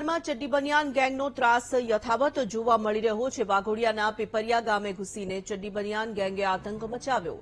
વિસ્તારમાં ચડ્ડી બનિયાન ગેંગનો ત્રાસ યથાવત જોવા મળી રહ્યો છે. વાઘોડિયાના પીપરિયા ગામે ઘૂસીને ચડ્ડી બનિયાન ગેંગે આતંક મચાવ્યો.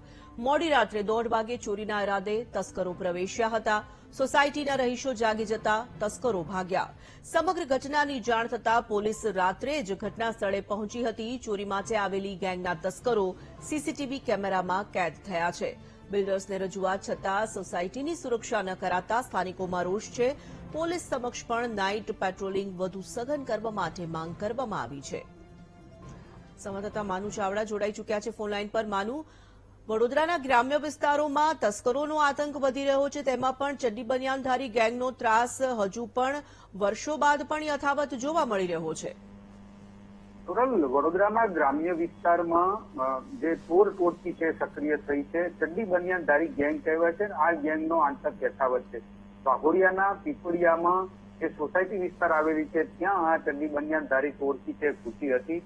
મોડી રાત્રે દોઢ વાગે ચોરીના ઇરાદે તસ્કરો પ્રવેશ્યા હતા. સોસાયટીના રહીશો જાગી જતા તસ્કરો ભાગ્યા. સમગ્ર ઘટનાની જાણ થતાં પોલીસ રાત્રે જ ઘટના સ્થળે પહોંચી હતી. ચોરી માટે આવેલી ગેંગના તસ્કરો સીસીટીવી કેમેરામાં કેદ થયા છે. બિલ્ડર્સને રજૂઆત છતાં સોસાયટીની સુરક્ષા ન કરાતા સ્થાનિકોમાં રોષ છે. પોલીસ સમક્ષ પણ નાઇટ પેટ્રોલિંગ વધુ સઘન કરવા માટે માંગ કરવામાં આવી છે. સંવાદદાતા માનુ ચાવડા જોડાઈ ચૂક્યા છે ફોનલાઈન પર. માનુ, વડોદરાના ગ્રામ્ય વિસ્તારોમાં તસ્કરોનો આતંક વધી રહ્યો છે. તેમાં પણ ચડ્ડી બનિયાનધારી ગેંગનો ત્રાસ હજુ પણ વર્ષો બાદ પણ યથાવત જોવા મળી રહ્યો છે. ટોટલ વડોદરામાં ગ્રામ્ય વિસ્તારમાં જે ચોર ટોટકી છે, સક્રિય થઈ છે, ચડ્ડી બનિયાનધારી ગેંગ કહેવાય છે આ ગેંગનો આંતક યથાવત છે. વાઘોડિયાના પીપળિયામાં જે સોસાયટી વિસ્તાર આવેલી છે, ત્યાં આ ચડ્ડી બનિયાનધારી ટોળકી છે ઘૂસી હતી.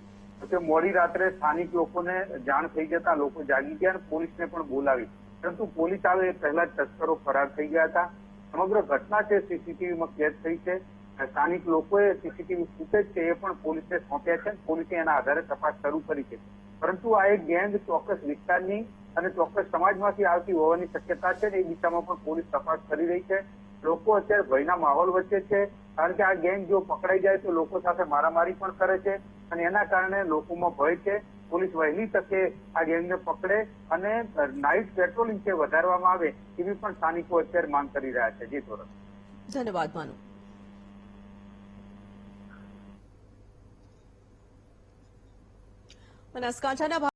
તો મોડી રાત્રે સ્થાનિક લોકોને જાણ થઈ જતા લોકો જાગી ગયા અને પોલીસને પણ બોલાવી. પરંતુ પોલીસ આવે એ પહેલા તસ્કરો ફરાર થઈ ગયા હતા. સમગ્ર ઘટના છે, સીસીટીવીમાં કેદ થઈ છે. સ્થાનિક લોકોએ સીસીટીવી ફૂટેજ છે એ પણ પોલીસને સોંપ્યા છે. પોલીસે એના આધારે તપાસ શરૂ કરી છે. પરંતુ આ એક ગેંગ ચોક્કસ વિસ્તારની અને ચોક્કસ સમાજમાંથી આવતી હોવાની શક્યતા છે એ દિશામાં પણ પોલીસ તપાસ કરી રહી છે. લોકો અત્યારે ભયના માહોલ વચ્ચે છે. કારણ કે આ ગેંગ જો પકડાઈ જાય તો લોકો સાથે મારામારી પણ કરે છે અને એના કારણે લોકોમાં ભય છે. પોલીસ વહેલી તકે આ ગેંગને પકડે અને નાઇટ પેટ્રોલિંગ છે વધારવામાં આવે એવી પણ સ્થાનિકો અત્યારે માંગ કરી રહ્યા છે. જે ધોરણ. ધન્યવાદ માનુ બનાસકાંઠાના